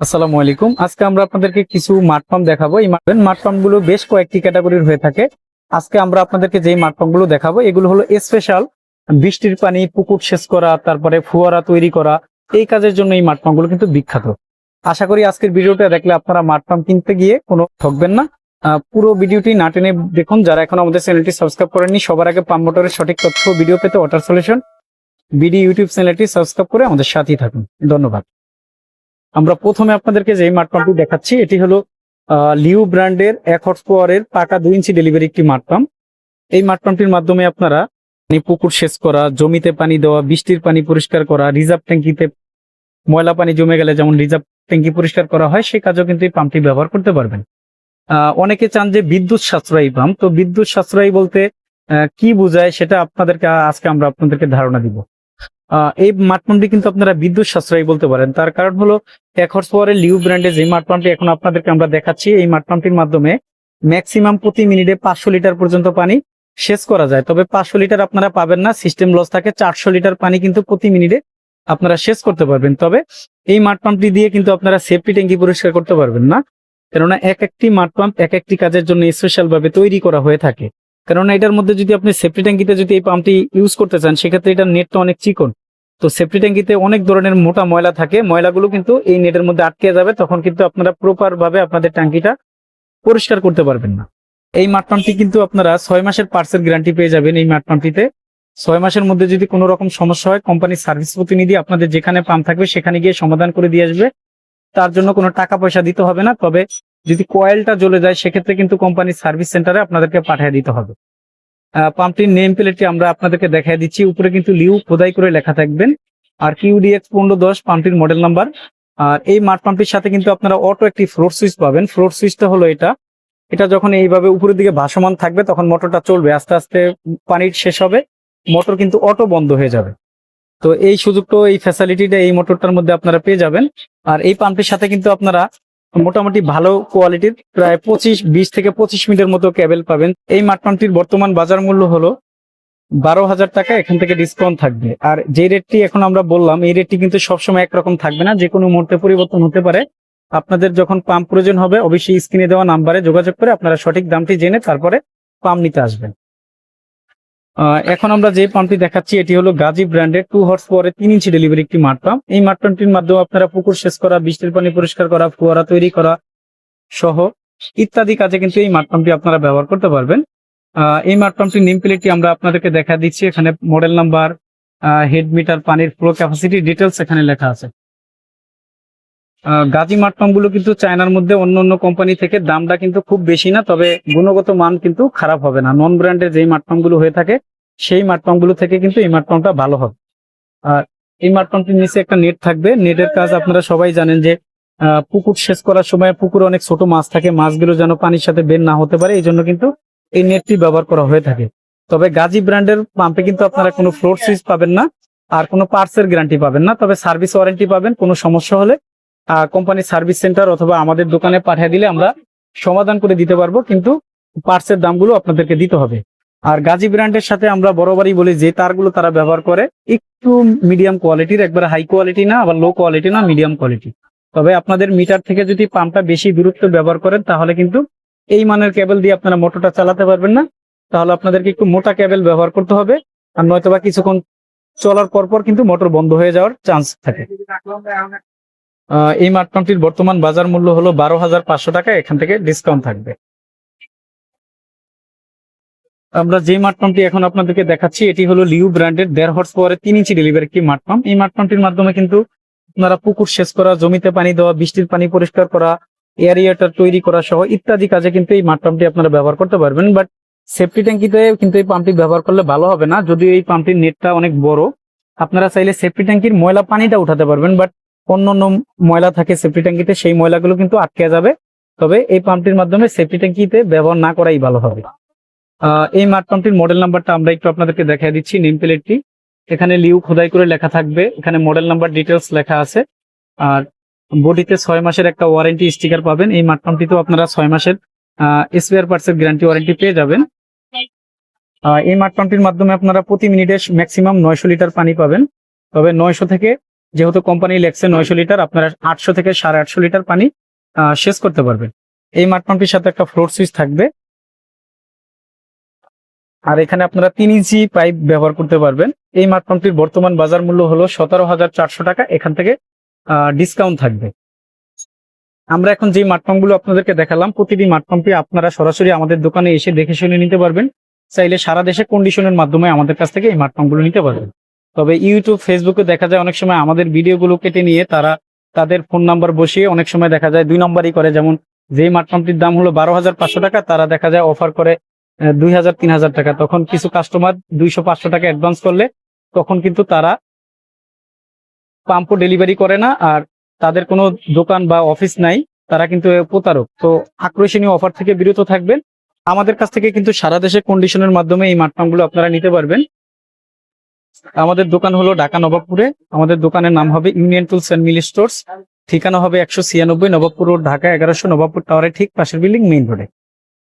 আসসালামু আলাইকুম। আজকে আমরা আপনাদেরকে কিছু মাঠ পাম্প দেখাবো। এই মাঠ পাম্পগুলো বেশ কয়েকটি ক্যাটাগরির হয়ে থাকে। আজকে আমরা আপনাদেরকে যেই মাঠ পাম্পগুলো দেখাবো, এগুলো হলো স্পেশাল বৃষ্টির পানি, পুকুর সেচ করা, তারপরে ফুয়ারা তৈরি করা, এই কাজের জন্য এই মাঠ পাম্পগুলো কিন্তু বিখ্যাত। আশা করি আজকের ভিডিওটা দেখলে আপনারা মাঠ পাম্প কিনতে গিয়ে কোনো ঠকবেন না। পুরো ভিডিওটি না টেনে দেখুন। যারা এখন আমাদের চ্যানেলটি সাবস্ক্রাইব করেননি, সবার আগে পাম্প মোটরের সঠিক তথ্য ভিডিও পেতে ওয়াটার সলিউশন বিডি ইউটিউব চ্যানেলটি সাবস্ক্রাইব করে আমাদের সাথেই থাকুন। ধন্যবাদ। আমরা প্রথমে আপনাদেরকে যে মাঠ পাম্পটি দেখাচ্ছি, এটি হলো লিউ ব্র্যান্ডের এক হর্স পাওয়ারের পাকা দুই ইঞ্চি ডেলিভারি একটি মাঠ পাম্প এই মাঠ পাম্পটির মাধ্যমে আপনারা পুকুর সেচ করা, জমিতে পানি দেওয়া, বৃষ্টির পানি পরিষ্কার করা, রিজার্ভ ট্যাঙ্কিতে ময়লা পানি জমে গেলে যেমন রিজার্ভ ট্যাঙ্কি পরিষ্কার করা হয়, সেই কাজেও কিন্তু এই পাম্পটি ব্যবহার করতে পারবেন। অনেকে চান যে বিদ্যুৎ সাশ্রয়ী পাম্প, তো বিদ্যুৎ সাশ্রয়ী বলতে কি বোঝায় সেটা আপনাদেরকে আজকে আমরা আপনাদেরকে ধারণা দিব। এই মাঠ পাম্পটি কিন্তু আপনারা বিদ্যুৎ সাশ্রয়ী বলতে পারেন। তার কারণ হলো এক হর্স পাওয়ারের লিউ ব্র্যান্ডের যে মাঠ পাম্পটি এখন আপনাদেরকে আমরা দেখাচ্ছি, এই মাঠ পাম্পটির মাধ্যমে ম্যাক্সিমাম প্রতি মিনিটে পাঁচশো লিটার পর্যন্ত পানি সেচ করা যায়। তবে পাঁচশো লিটার আপনারা পাবেন না সিস্টেম লস থাকে, চারশো লিটার পানি কিন্তু প্রতি মিনিটে আপনারা সেচ করতে পারবেন। তবে এই মাঠ পাম্পটি দিয়ে কিন্তু আপনারা সেফটি ট্যাঙ্কি পরিষ্কার করতে পারবেন না। কেননা এক একটি মাঠ পাম্প এক একটি কাজের জন্য স্পেশাল ভাবে তৈরি করা হয়ে থাকে। কেননা এটার মধ্যে যদি আপনি সেফটি ট্যাঙ্কিতে যদি এই পাম্পটি ইউজ করতে চান, সেক্ষেত্রে এটার নেটটা অনেক চিকন। তো সেফটি ট্যাঙ্কিতে অনেক ধরনের মোটা ময়লা থাকে। ময়লাগুলো কিন্তু এই নেটের মধ্যে আটকে যাবে, তখন কিন্তু আপনারা প্রপার ভাবে আপনাদের ট্যাঙ্কিটা পরিষ্কার করতে পারবেন না। এই মাঠ পাম্পটি কিন্তু আপনারা ছয় মাসের পার্সেল গ্যারান্টি পেয়ে যাবেন এই মাঠ পাম্পটিতে। ছয় মাসের মধ্যে যদি কোনো রকম সমস্যা হয় কোম্পানির সার্ভিস প্রতিনিধি আপনাদের যেখানে পাম্প থাকবে, সেখানে গিয়ে সমাধান করে দিয়ে আসবে। তার জন্য কোনো টাকা পয়সা দিতে হবে না, তবে যদি কয়েলটা জ্বলে যায়, সেক্ষেত্রে কিন্তু কোম্পানির সার্ভিস সেন্টারে আপনাদেরকে পাঠিয়ে দিতে হবে। পাম্পটির নেম প্লেটটি আমরা আপনাদেরকে দেখাই দিচ্ছি। উপরে কিন্তু লিউ খোদাই করে লেখা থাকবেন। আর কিউডিএক্স পনেরো দশ পাম্পটির মডেল নাম্বার আর এই মাঠ পাম্পটির সাথে কিন্তু আপনারা অটো একটি ফ্লোর সুইচ পাবেন। ফ্লোর সুইচটা হলো এটা। এটা যখন এইভাবে উপরের দিকে ভাসমান থাকবে, তখন মোটরটা চলবে। আস্তে আস্তে পানির শেষ হবে। মোটর কিন্তু অটো বন্ধ হয়ে যাবে। তো এই সুযোগটা এই ফ্যাসিলিটিটা এই মোটরটার মধ্যে আপনারা পেয়ে যাবেন। আর এই পাম্পটির সাথে কিন্তু আপনারা মোটামুটি ভালো কোয়ালিটির, প্রায় পঁচিশ, বিশ থেকে পঁচিশ মিনিটের মতো কেবল পাবেন। এই মাঠ পাম্পটির বর্তমান বাজার মূল্য হলো বারো হাজার টাকা, এখান থেকে ডিসকাউন্ট থাকবে। আর যে রেটটি এখন আমরা বললাম, এই রেটটি কিন্তু সবসময় একরকম থাকবে না যে কোনো মুহূর্তে পরিবর্তন হতে পারে। আপনাদের যখন পাম্প প্রয়োজন হবে, অবশ্যই স্ক্রিনে দেওয়া নাম্বারে যোগাযোগ করে আপনারা সঠিক দামটি জেনে তারপরে পাম্প নিতে আসবেন। এখন আমরা যে পাম্পটি দেখাচ্ছি, এটি হলো গাজী ব্র্যান্ডের টু হর্স পরে তিন ইঞ্চি ডেলিভারি একটি মাঠ পাম্প এই মাঠ পাম্পটির মাধ্যমে আপনারা পুকুর সেচ করা, বৃষ্টির পানি পরিষ্কার করা, ফোয়ারা তৈরি করা সহ ইত্যাদি কাজে কিন্তু এই মাঠ পাম্পটি আপনারা ব্যবহার করতে পারবেন। এই মাঠ পাম্পটির নেম প্লেটটি আমরা আপনাদেরকে দেখা দিচ্ছি। এখানে মডেল নাম্বার হেড মিটার পানির ফ্লো ক্যাপাসিটি ডিটেলস এখানে লেখা আছে। গাজী মাঠ পাম্পগুলো কিন্তু চায়নার মধ্যে অন্য অন্য কোম্পানি থেকে দামটা কিন্তু খুব বেশি না, তবে গুণগত মান কিন্তু খারাপ হবে না। নন ব্র্যান্ডের যেই মাঠ পাম্পগুলো হয়ে থাকে, সেই মাঠ পাম্পগুলো থেকে কিন্তু এই মাঠ পাম্পটা ভালো হবে। আর এই মাঠ পাম্পটির নিচে একটা নেট থাকবে। নেটের কাজ আপনারা সবাই জানেন যে পুকুর শেষ করার সময় পুকুরে অনেক ছোট মাছ থাকে, মাছগুলো যেন পানির সাথে বের না হতে পারে এই জন্য কিন্তু এই নেটটি ব্যবহার করা হয়ে থাকে। তবে গাজী ব্র্যান্ডের পাম্পে কিন্তু আপনারা কোনো ফ্লোর সুইচ পাবেন না, আর কোনো পার্টসের গ্যারান্টি পাবেন না, তবে সার্ভিস ওয়ারেন্টি পাবেন, কোনো সমস্যা হলে কোম্পানির সার্ভিস সেন্টার অথবা আমাদের দোকানে পাঠিয়ে দিলে আমরা সমাধান করে দিতে পারব, কিন্তু পার্টসের দামগুলো আপনাদেরকে দিতে হবে। আর গাজী ব্র্যান্ডের সাথে আমরা বরাবরই বলি যে তারগুলো তারা ব্যবহার করে, একটু মিডিয়াম কোয়ালিটির একবারে হাই কোয়ালিটি না, আবার লো কোয়ালিটি না মিডিয়াম কোয়ালিটি তবে আপনাদের মিটার থেকে যদি পাম্পটা বেশি দূরত্ব ব্যবহার করেন, তাহলে কিন্তু এই মানের কেবল দিয়ে আপনারা মোটরটা চালাতে পারবেন না। তাহলে আপনাদেরকে একটু মোটা কেবল ব্যবহার করতে হবে, আর নয়তোবা কিছুক্ষণ চলার পর পর কিন্তু মোটর বন্ধ হয়ে যাওয়ার চান্স থাকে। এই পাম্পটির বর্তমান বাজার মূল্য হলো বারো হাজার পাঁচশো টাকা। এখান থেকে ডিসকাউন্ট থাকবে। আমরা যে মাঠ পাম্পটি এখন আপনাদেরকে দেখাচ্ছি, এটি হলো লিউ ব্র্যান্ডের দেড় হর্স পাওয়ারের তিন ইঞ্চি ডেলিভারি একটি মাঠ পাম্প এই মাঠ পাম্পটির মাধ্যমে কিন্তু আপনারা পুকুর সেচ করা, জমিতে পানি দেওয়া, বৃষ্টির পানি পরিষ্কার করা এয়ারিয়াটার তৈরি করা সহ ইত্যাদি কাজে কিন্তু এই মাঠ পাম্পটি আপনারা ব্যবহার করতে পারবেন। বাট সেফটি ট্যাঙ্কিতে কিন্তু এই পাম্পটি ব্যবহার করলে ভালো হবে না। যদিও এই পাম্পটির নেটটা অনেক বড়, আপনারা চাইলে সেফটি ট্যাঙ্কির ময়লা পানিটা উঠাতে পারবেন। বাট অন্য অন্য ময়লা থাকে সেফটি ট্যাঙ্কিতে, সেই ময়লাগুলো কিন্তু আটকে যাবে। তবে এই পাম্পটির মাধ্যমে সেফটি ট্যাঙ্কিতে ব্যবহার না করাই ভালো হবে। এই মাঠ পাম্পটির মডেল নাম্বারটা আমরা একটু আপনাদেরকে দেখাই দিচ্ছি, নেম প্লেটটি এখানে লিউ খোদাই করে লেখা থাকবে। এখানে মডেল নাম্বার ডিটেলস লেখা আছে। আর বডিতে ছয় মাসের একটা ওয়ারেন্টি স্টিকার পাবেন। এই মাঠ পাম্পটিতেও আপনারা ছয় মাসের স্পেয়ার পার্টসের গ্যারান্টি ওয়ারেন্টি পেয়ে যাবেন। এই মাঠ পাম্পটির মাধ্যমে আপনারা প্রতি মিনিটে ম্যাক্সিমাম নয়শো লিটার পানি পাবেন। তবে নয়শো থেকে যেহেতু কোম্পানি লেখছে নয়শো লিটার, আপনারা আটশো থেকে সাড়ে আটশো লিটার পানি সেচ করতে পারবেন। এই মাঠ সাথে একটা ফ্লোর সুইচ থাকবে। আর এখানে আপনারা তিন ইঞ্চি পাইপ ব্যবহার করতে পারবেন। এই মাঠ পাম্পটির বর্তমান বাজার মূল্য হলো সতেরো হাজার চারশো টাকা। এখান থেকে ডিসকাউন্ট থাকবে। আমরা এখন যে মাঠ পাম্পগুলো আপনাদেরকে দেখালাম, প্রতিটি মাঠ পাম্পে আপনারা সরাসরি আমাদের দোকানে এসে দেখে শুনে নিতে পারবেন। চাইলে সারা দেশে কন্ডিশনের মাধ্যমে আমাদের কাছ থেকে এই মাঠ পাম্পগুলো নিতে পারবেন। তবে ইউটিউব, ফেসবুকে দেখা যায় অনেক সময় আমাদের ভিডিওগুলো কেটে নিয়ে তারা তাদের ফোন নাম্বার বসিয়ে অনেক সময় দেখা যায় দুই নম্বরই করে। যেমন যে মাঠ পাম্পটির দাম হলো বারো হাজার পাঁচশো টাকা, তারা দেখা যায় অফার করে দুই হাজার, তিন হাজার টাকা। তখন কিছু কাস্টমার দুইশো পাঁচশো টাকা অ্যাডভান্স করলে তখন কিন্তু তারা পাম্পও ডেলিভারি করে না আর তাদের কোনো দোকান বা অফিস নাই, তারা কিন্তু প্রতারক। তো আকর্ষণীয় অফার থেকে বিরত থাকবেন। আমাদের কাছ থেকে কিন্তু সারা দেশে কন্ডিশনের মাধ্যমে এই মাঠ পাম্পগুলো আপনারা নিতে পারবেন। আমাদের দোকান হলো ঢাকা নবাবপুরে। আমাদের দোকানের নাম হবে union tools and Mili stores. ঠিকানা হবে একশো ছিয়ানব্বই নবাবপুর রোড, ঢাকা এগারোশো নবাবপুর টাওয়ারের ঠিক পাশের বিল্ডিং মেইন রোডে।